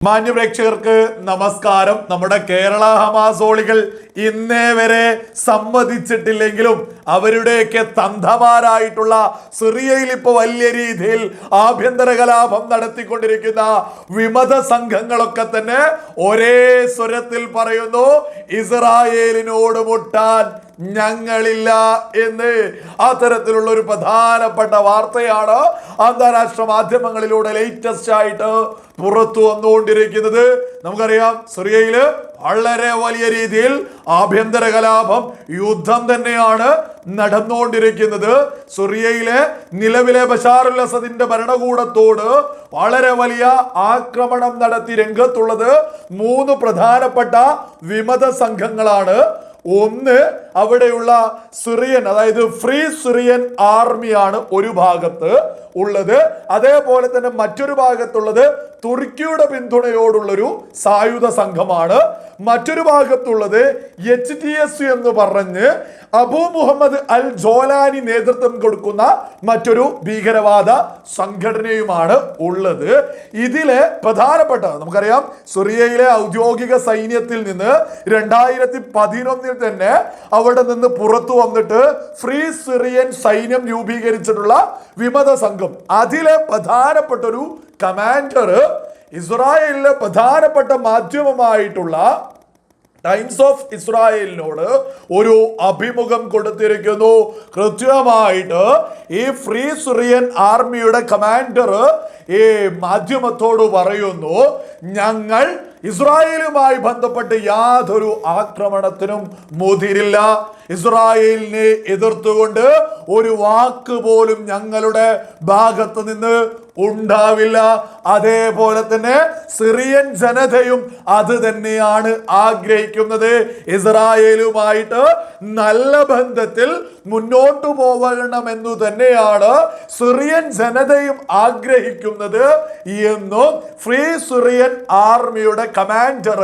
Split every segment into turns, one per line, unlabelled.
മാന്യപ്രേക്ഷകർക്ക് നമസ്കാരം. നമ്മുടെ കേരള ഹമാസോളികൾ ഇന്നേ വരെ സമ്മതിച്ചിട്ടില്ലെങ്കിലും അവരുടെയൊക്കെ തന്തമാരായിട്ടുള്ള സിറിയയിൽ ഇപ്പോൾ വലിയ രീതിയിൽ ആഭ്യന്തര കലാപം നടത്തിക്കൊണ്ടിരിക്കുന്ന വിമത സംഘങ്ങളൊക്കെ തന്നെ ഒരേ സ്വരത്തിൽ പറയുന്നു ഇസ്രായേലിനോട് മുട്ടാൻ ഞങ്ങളില്ല എന്ന് അത്തരത്തിലുള്ള ഒരു പ്രധാനപ്പെട്ട വാർത്തയാണ് അന്താരാഷ്ട്ര മാധ്യമങ്ങളിലൂടെ ലേറ്റസ്റ്റ് ആയിട്ട് പുറത്തു വന്നുകൊണ്ടിരിക്കുന്നത്. നമുക്കറിയാം സിറിയയിൽ വളരെ വലിയ രീതിയിൽ ആഭ്യന്തര കലാപം യുദ്ധം തന്നെയാണ് നടന്നുകൊണ്ടിരിക്കുന്നത്. സിറിയയിലെ നിലവിലെ ബഷാറുൽ അസദിന്റെ ഭരണകൂടത്തോട് വളരെ വലിയ ആക്രമണം നടത്തി രംഗത്തുള്ളത് മൂന്ന് പ്രധാനപ്പെട്ട വിമത സംഘങ്ങളാണ്. ഒന്ന് അവിടെയുള്ള സിറിയൻ അതായത് ഫ്രീ സിറിയൻ ആർമിയാണ് ഒരു ഭാഗത്ത് ഉള്ളത്. അതേപോലെ തന്നെ മറ്റൊരു ഭാഗത്തുള്ളത് തുർക്കിയുടെ പിന്തുണയോടുള്ളൊരു സായുധ സംഘമാണ്. മറ്റൊരു ഭാഗത്തുള്ളത് എച്ച് ടി എസ് എന്ന് പറഞ്ഞ് അബു മുഹമ്മദ് അൽ ജോലാനി നേതൃത്വം കൊടുക്കുന്ന മറ്റൊരു ഭീകരവാദ സംഘടനയുമാണ് ഉള്ളത്. ഇതിലെ പ്രധാനപ്പെട്ട നമുക്കറിയാം സിറിയയിലെ ഔദ്യോഗിക സൈന്യത്തിൽ നിന്ന് രണ്ടായിരത്തി പതിനൊന്നിൽ തന്നെ അവിടെ നിന്ന് പുറത്തു വന്നിട്ട് ഫ്രീ സിറിയൻ സൈന്യം രൂപീകരിച്ചിട്ടുള്ള വിമത സംഘം. അതിലെ പ്രധാനപ്പെട്ട ഒരു കമാൻഡർ ഇസ്രായേലിലെ പ്രധാനപ്പെട്ട മാധ്യമമായിട്ടുള്ള ടൈംസ് ഓഫ് ഇസ്രായേലിനോട് ഒരു അഭിമുഖം കൊടുത്തിരിക്കുന്നു. കൃത്യമായിട്ട് ഈ ഫ്രീ സിറിയൻ ആർമിയുടെ കമാൻഡർ ഈ മാധ്യമത്തോട് പറയുന്നു ഞങ്ങൾ ഇസ്രായേലുമായി ബന്ധപ്പെട്ട് യാതൊരു ആക്രമണത്തിനും മുതിരില്ല. ഇസ്രായേലിനെ എതിർത്തുകൊണ്ട് ഒരു വാക്ക് പോലും ഞങ്ങളുടെ ഭാഗത്ത് നിന്ന് ഉണ്ടാവില്ല. അതേപോലെ തന്നെ സിറിയൻ ജനതയും അത് തന്നെയാണ് ആഗ്രഹിക്കുന്നത്. ഇസ്രായേലുമായിട്ട് നല്ല ബന്ധത്തിൽ മുന്നോട്ടു പോകണമെന്നു തന്നെയാണ് സിറിയൻ ജനതയും ആഗ്രഹിക്കുന്നത്. എന്നും ഫ്രീ സിറിയൻ ആർമിയുടെ കമാൻഡർ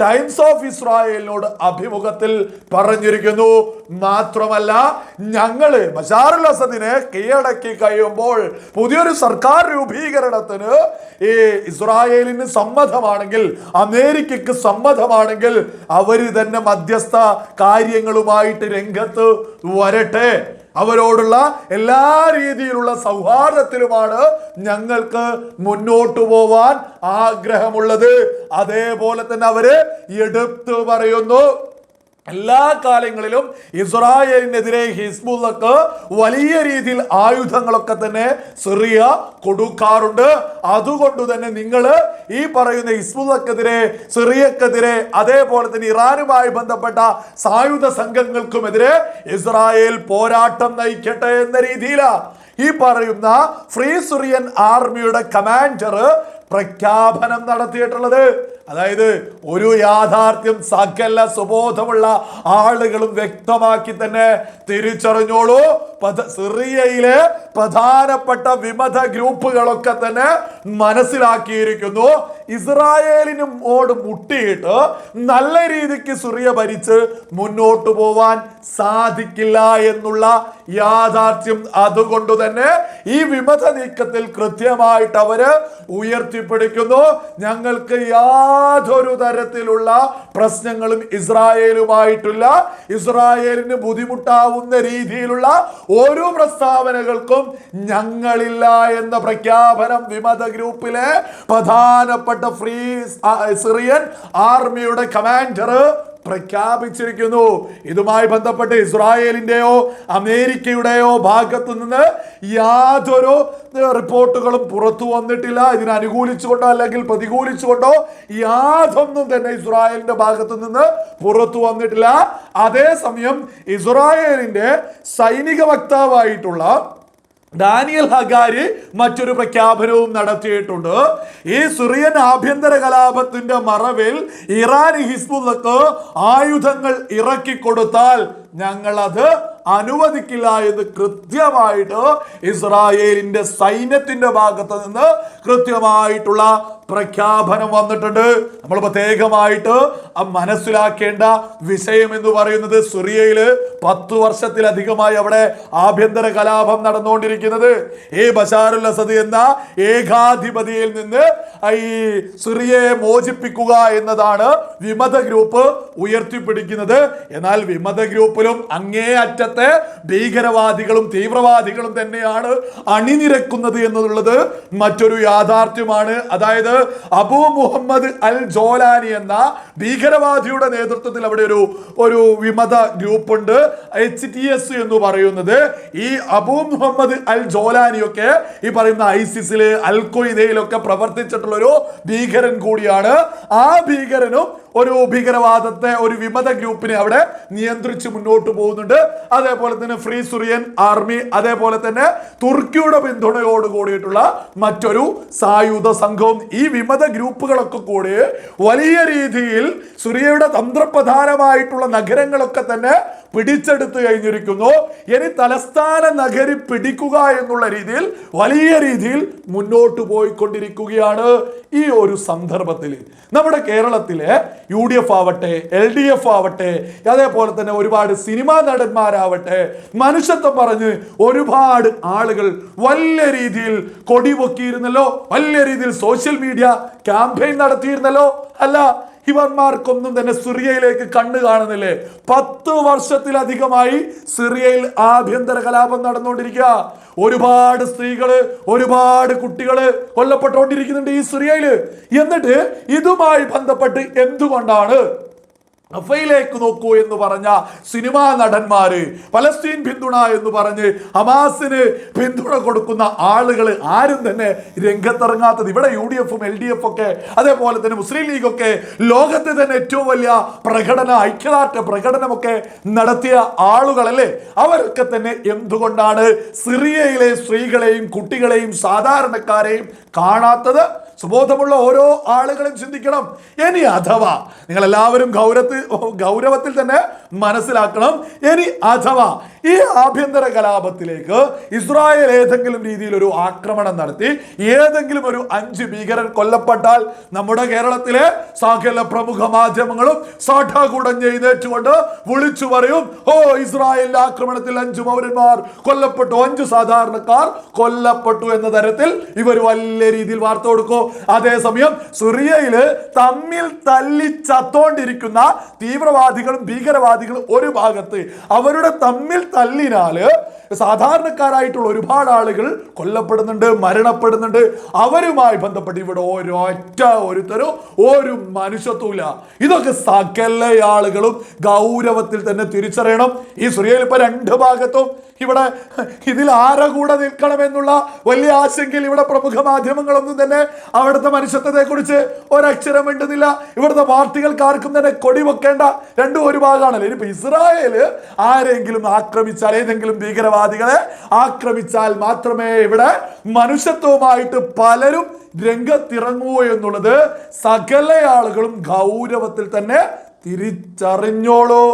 ടൈംസ് ഓഫ് ഇസ്രായേലിനോട് അഭിമുഖത്തിൽ പറഞ്ഞിരിക്കുന്നു. മാത്രമല്ല ഞങ്ങൾ ബഷാറുൽ അസദിനെ കീഴടക്കി കഴിയുമ്പോൾ പുതിയൊരു സർക്കാർ രൂപീകരണത്തിന് ഈ ഇസ്രായേലിന് സമ്മതമാണെങ്കിൽ അമേരിക്കക്ക് സമ്മതമാണെങ്കിൽ അവർ തന്നെ മധ്യസ്ഥ കാര്യങ്ങളുമായിട്ട് രംഗത്ത് വരട്ടെ. അവരോടുള്ള എല്ലാ രീതിയിലുള്ള സൗഹാർദ്ദത്തിലുമാണ് ഞങ്ങൾക്ക് മുന്നോട്ടു പോവാൻ ആഗ്രഹമുള്ളത്. അതേപോലെ തന്നെ അവർ എടുത്തു പറയുന്നു. എല്ലാ കാലങ്ങളിലും ഇസ്രായേലിനെതിരെ ഹിസ്ബുള്ളക്ക് വലിയ രീതിയിൽ ആയുധങ്ങളൊക്കെ തന്നെ സിറിയ കൊടുക്കാറുണ്ട്. അതുകൊണ്ട് തന്നെ നിങ്ങൾ ഈ പറയുന്ന ഹിസ്ബുള്ളക്കെതിരെ സിറിയക്കെതിരെ അതേപോലെ തന്നെ ഇറാനുമായി ബന്ധപ്പെട്ട സായുധ സംഘങ്ങൾക്കുമെതിരെ ഇസ്രായേൽ പോരാട്ടം നയിക്കട്ടെ എന്ന രീതിയിലാണ് ഈ പറയുന്ന ഫ്രീ സിറിയൻ ആർമിയുടെ കമാൻഡർ പ്രഖ്യാപനം നടത്തിയിട്ടുള്ളത്. അതായത് ഒരു യാഥാർത്ഥ്യം സകല സുബോധമുള്ള ആളുകളും വ്യക്തമാക്കി തന്നെ തിരിച്ചറിഞ്ഞോളൂ. സിറിയയിലെ പ്രധാനപ്പെട്ട വിമത ഗ്രൂപ്പുകളൊക്കെ തന്നെ മനസ്സിലാക്കിയിരിക്കുന്നു. ഇസ്രായേലിനും ഓട് മുട്ടിയിട്ട് നല്ല രീതിക്ക് സിറിയ ഭരിച്ച് മുന്നോട്ട് പോവാൻ സാധിക്കില്ല എന്നുള്ള യാഥാർത്ഥ്യം അതുകൊണ്ട് തന്നെ ഈ വിമത നീക്കത്തിൽ കൃത്യമായിട്ട് അവർ ഉയർത്തിപ്പിടിക്കുന്നു. ഞങ്ങൾക്ക് യാതൊരു തരത്തിലുള്ള പ്രശ്നങ്ങളും ഇസ്രായേലുമായിട്ടില്ല. ഇസ്രായേലിന് ബുദ്ധിമുട്ടാവുന്ന രീതിയിലുള്ള ഒരു പ്രസ്താവനകൾക്കും ഞങ്ങളില്ല എന്ന പ്രഖ്യാപനം വിമത ഗ്രൂപ്പിലെ പ്രധാനപ്പെട്ട ഫ്രീ സിറിയൻ ആർമിയുടെ കമാൻഡർ പ്രഖ്യാപിച്ചിരിക്കുന്നു. ഇതുമായി ബന്ധപ്പെട്ട് ഇസ്രായേലിന്റെയോ അമേരിക്കയുടെയോ ഭാഗത്തു നിന്ന് യാതൊരു റിപ്പോർട്ടുകളും പുറത്തു വന്നിട്ടില്ല. ഇതിനെ അനുകൂലിച്ചുകൊണ്ടോ അല്ലെങ്കിൽ പ്രതികൂലിച്ചുകൊണ്ടോ യാതൊന്നും തന്നെ ഇസ്രായേലിന്റെ ഭാഗത്തു നിന്ന് പുറത്തു വന്നിട്ടില്ല. അതേസമയം ഇസ്രായേലിന്റെ സൈനിക വക്താവായിട്ടുള്ള ഡാനിയൽ ഹഗാരി മറ്റൊരു പ്രഖ്യാപനവും നടത്തിയിട്ടുണ്ട്. ഈ സിറിയൻ ആഭ്യന്തര കലാപത്തിന്റെ മറവിൽ ഇറാൻ ഹിസ്ബുള്ളക്ക് ആയുധങ്ങൾ ഇറക്കിക്കൊടുത്താൽ ഞങ്ങൾ അത് അനുവദിക്കില്ല എന്ന് കൃത്യമായിട്ട് ഇസ്രായേലിന്റെ സൈന്യത്തിന്റെ ഭാഗത്ത് നിന്ന് കൃത്യമായിട്ടുള്ള പ്രഖ്യാപനം വന്നിട്ടുണ്ട്. നമ്മൾ പ്രത്യേകമായിട്ട് മനസ്സിലാക്കേണ്ട വിഷയം എന്ന് പറയുന്നത് സിറിയയിൽ പത്ത് വർഷത്തിലധികമായി അവിടെ ആഭ്യന്തര കലാപം നടന്നുകൊണ്ടിരിക്കുന്നത്. ഈ ബഷാറുൽ അസദ് എന്ന ഏകാധിപതിയിൽ നിന്ന് ഈ സിറിയയെ മോചിപ്പിക്കുക എന്നതാണ് വിമത ഗ്രൂപ്പ് ഉയർത്തിപ്പിടിക്കുന്നത്. എന്നാൽ വിമത ഗ്രൂപ്പിലും അങ്ങേ അറ്റത്തെ ഭീകരവാദികളും തീവ്രവാദികളും തന്നെയാണ് അണിനിരക്കുന്നത് എന്നുള്ളത് മറ്റൊരു യാഥാർത്ഥ്യമാണ്. അതായത് അബു മുഹമ്മദ് അൽ ജോലാനി എന്ന ഭീകരവാദിയുടെ നേതൃത്വത്തിൽ അവിടെ ഒരു ഒരു വിമത ഗ്രൂപ്പ് ഉണ്ട് എച്ച് ടി എസ് എന്ന് പറയുന്നത്. ഈ അബു മുഹമ്മദ് അൽ ജോലാനിയൊക്കെ ഈ പറയുന്ന ഐസിസിലെ അൽ കൊയ്തയിലൊക്കെ പ്രവർത്തിച്ചിട്ടുള്ള ഒരു ഭീകരൻ കൂടിയാണ്. ആ ഭീകരനും ഒരു ഭീകരവാദത്തെ ഒരു വിമത ഗ്രൂപ്പിനെ അവിടെ നിയന്ത്രിച്ച് മുന്നോട്ട് പോകുന്നുണ്ട്. അതേപോലെ തന്നെ ഫ്രീ സുറിയൻ ആർമി അതേപോലെ തന്നെ തുർക്കിയുടെ പിന്തുണയോട് കൂടിയിട്ടുള്ള മറ്റൊരു സായുധ സംഘവും ഈ വിമത ഗ്രൂപ്പുകളൊക്കെ കൂടി വലിയ രീതിയിൽ സുറിയയുടെ തന്ത്രപ്രധാനമായിട്ടുള്ള നഗരങ്ങളൊക്കെ തന്നെ പിടിച്ചെടുത്തു കഴിഞ്ഞിരിക്കുന്നു. ഇനി തലസ്ഥാന നഗരി പിടിക്കുക എന്നുള്ള രീതിയിൽ വലിയ രീതിയിൽ മുന്നോട്ട് പോയിക്കൊണ്ടിരിക്കുകയാണ് ഈ ഒരു സന്ദർഭത്തിൽ. നമ്മുടെ കേരളത്തിലെ യു ഡി എഫ് ആവട്ടെ എൽ ഡി എഫ് ആവട്ടെ അതേപോലെ തന്നെ ഒരുപാട് സിനിമാ നടന്മാരാവട്ടെ മനുഷ്യത്വം പറഞ്ഞ് ഒരുപാട് ആളുകൾ വലിയ രീതിയിൽ കൊടി പൊക്കിയിരുന്നല്ലോ വലിയ രീതിയിൽ സോഷ്യൽ മീഡിയ ക്യാമ്പയിൻ നടത്തിയിരുന്നല്ലോ അല്ല ഇവന്മാർക്കൊന്നും തന്നെ സിറിയയിലേക്ക് കണ്ണു കാണുന്നില്ലേ? പത്ത് വർഷത്തിലധികമായി സിറിയയിൽ ആഭ്യന്തര കലാപം നടന്നുകൊണ്ടിരിക്കുക. ഒരുപാട് സ്ത്രീകൾ ഒരുപാട് കുട്ടികൾ കൊല്ലപ്പെട്ടുകൊണ്ടിരിക്കുന്നുണ്ട് ഈ സിറിയയിൽ. എന്നിട്ട് ഇതുമായി ബന്ധപ്പെട്ട് എന്തുകൊണ്ടാണ് റഫയിലേക്ക് നോക്കൂ എന്ന് പറഞ്ഞ സിനിമാ നടന്മാര് പലസ്തീൻ പിന്തുണ എന്ന് പറഞ്ഞ് ഹമാസിന് പിന്തുണ കൊടുക്കുന്ന ആളുകൾ ആരും തന്നെ രംഗത്തിറങ്ങാത്തത്. ഇവിടെ യു ഡി എഫും എൽ ഡി എഫ് ഒക്കെ അതേപോലെ തന്നെ മുസ്ലിം ലീഗ് ഒക്കെ ലോകത്തെ തന്നെ ഏറ്റവും വലിയ പ്രകടന ഐക്യദാർഢ്യ പ്രകടനമൊക്കെ നടത്തിയ ആളുകളല്ലേ? അവരൊക്കെ തന്നെ എന്തുകൊണ്ടാണ് സിറിയയിലെ സ്ത്രീകളെയും കുട്ടികളെയും സാധാരണക്കാരെയും കാണാത്തത്? സുബോധമുള്ള ഓരോ ആളുകളും ചിന്തിക്കണം. ഇനി അഥവാ നിങ്ങൾ എല്ലാവരും ഗൗരവത്തിൽ ഗൗരവത്തിൽ തന്നെ മനസ്സിലാക്കണം. ഇനി അഥവാ ഈ ആഭ്യന്തര കലാപത്തിലേക്ക് ഇസ്രായേൽ ഏതെങ്കിലും രീതിയിൽ ഒരു ആക്രമണം നടത്തി ഏതെങ്കിലും ഒരു അഞ്ച് ഭീകരൻ കൊല്ലപ്പെട്ടാൽ നമ്മുടെ കേരളത്തിലെ സകല പ്രമുഖ മാധ്യമങ്ങളും സാഠാകൂടം എഴുന്നേറ്റുകൊണ്ട് വിളിച്ചു പറയും ഓ ഇസ്രായേലിന്റെ ആക്രമണത്തിൽ അഞ്ച് പൗരന്മാർ കൊല്ലപ്പെട്ടു അഞ്ച് സാധാരണക്കാർ കൊല്ലപ്പെട്ടു എന്ന തരത്തിൽ ഇവർ വലിയ രീതിയിൽ വാർത്ത കൊടുക്കും. അതേസമയം സിറിയയിൽ തമ്മിൽ തല്ലി ചത്തോണ്ടിരിക്കുന്ന തീവ്രവാദികളും ഭീകരവാദികളും ഒരു ഭാഗത്ത് അവരുടെ തമ്മിൽ തല്ലിനാല് സാധാരണക്കാരായിട്ടുള്ള ഒരുപാട് ആളുകൾ കൊല്ലപ്പെടുന്നുണ്ട് മരണപ്പെടുന്നുണ്ട്. അവരുമായി ബന്ധപ്പെട്ട് ഇവിടെ ഒരൊറ്റ ഒരുത്തരോ ഒരു മനുഷ്യത്വമില്ല ഇതൊക്കെ സകല ആളുകളും ഗൗരവത്തിൽ തന്നെ തിരിച്ചറിയണം. ഈ സുറിയയിൽ ഇപ്പൊ രണ്ട് ഭാഗത്തും ഇവിടെ ഇതിൽ ആരെ കൂടെ നിൽക്കണമെന്നുള്ള വലിയ ആശങ്കയിൽ ഇവിടെ പ്രമുഖ മാധ്യമങ്ങളൊന്നും തന്നെ അവിടുത്തെ മനുഷ്യത്വത്തെ കുറിച്ച് ഒരക്ഷരം മിണ്ടുന്നില്ല. ഇവിടുത്തെ പാർട്ടികൾക്ക് ആർക്കും തന്നെ കൊടി വെക്കേണ്ട രണ്ടും ഒരു ഭാഗമാണല്ലോ ഇനിയിപ്പോ ഇസ്രായേൽ ആരെങ്കിലും ആക്രമിച്ചാൽ ഏതെങ്കിലും ഭീകരവാദികളെ ആക്രമിച്ചാൽ മാത്രമേ ഇവിടെ മനുഷ്യത്വമായിട്ട് പലരും രംഗത്തിറങ്ങൂ എന്നുള്ളത് സകല ആളുകളും ഗൗരവത്തിൽ തന്നെ തിരിച്ചറിഞ്ഞോളൂ.